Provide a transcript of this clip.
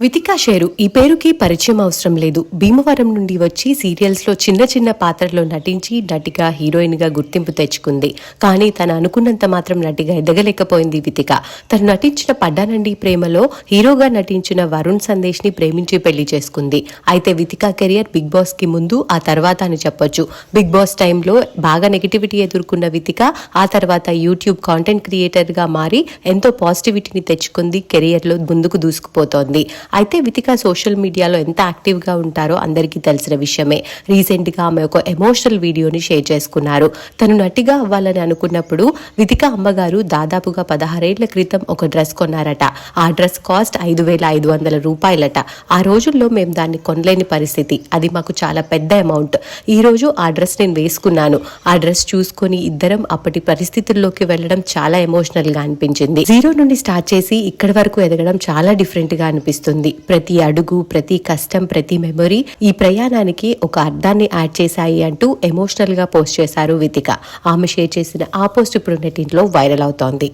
Vithika share ఈ పేరుకి పరిచయం అవసరం లేదు. భీమవరం నుండి వచ్చి సీరియల్స్లో చిన్న చిన్న పాత్రలో నటించి నటిగా హీరోయిన్గా గుర్తింపు తెచ్చుకుంది. కానీ తను అనుకున్నంత మాత్రం నటిగా ఎదగలేకపోయింది వితిక. తను నటించిన పడ్డానండి ప్రేమలో హీరోగా నటించిన వరుణ్ సందేశ్ని ప్రేమించి పెళ్ళి చేసుకుంది. అయితే వితిక కెరియర్ బిగ్ బాస్కి ముందు ఆ తర్వాత అని చెప్పొచ్చు. బిగ్ బాస్ టైంలో బాగా నెగిటివిటీ ఎదుర్కొన్న వితిక ఆ తర్వాత యూట్యూబ్ కాంటెంట్ క్రియేటర్గా మారి ఎంతో పాజిటివిటీని తెచ్చుకుంది కెరియర్లో ముందుకు దూసుకుపోతోంది. అయితే వితిక సోషల్ మీడియాలో ఎంత యాక్టివ్గా ఉంటారో అందరికీ తెలిసిన విషయమే. రీసెంట్గా ఆమె ఒక ఎమోషనల్ వీడియోని షేర్ చేసుకున్నారు. తను నటిగా అవ్వాలని అనుకున్నప్పుడు వితిక అమ్మగారు దాదాపుగా పదహారేళ్ళ క్రితం ఒక డ్రెస్ కొన్నారట. ఆ డ్రెస్ కాస్ట్ ఐదు వేల ఐదు వందల రూపాయలట. ఆ రోజుల్లో మేము దాన్ని కొనలేని పరిస్థితి. అది మాకు చాలా పెద్ద అమౌంట్. ఈ రోజు ఆ డ్రెస్ నేను వేసుకున్నాను. ఆ డ్రెస్ చూసుకొని ఇద్దరం అప్పటి పరిస్థితుల్లోకి వెళ్ళడం చాలా ఎమోషనల్గా అనిపించింది. జీరో నుండి స్టార్ట్ చేసి ఇక్కడి వరకు ఎదగడం చాలా డిఫరెంట్గా అనిపిస్తుంది. ప్రతి అడుగు ప్రతి కష్టం ప్రతి మెమొరీ ఈ ప్రయాణానికి ఒక అర్థాన్ని యాడ్ చేశాయి అంటూ ఎమోషనల్గా పోస్ట్ చేశారు వితిక. ఆమె షేర్ చేసిన ఆ పోస్ట్ ఇప్పుడు నెట్టింట్లో వైరల్ అవుతోంది.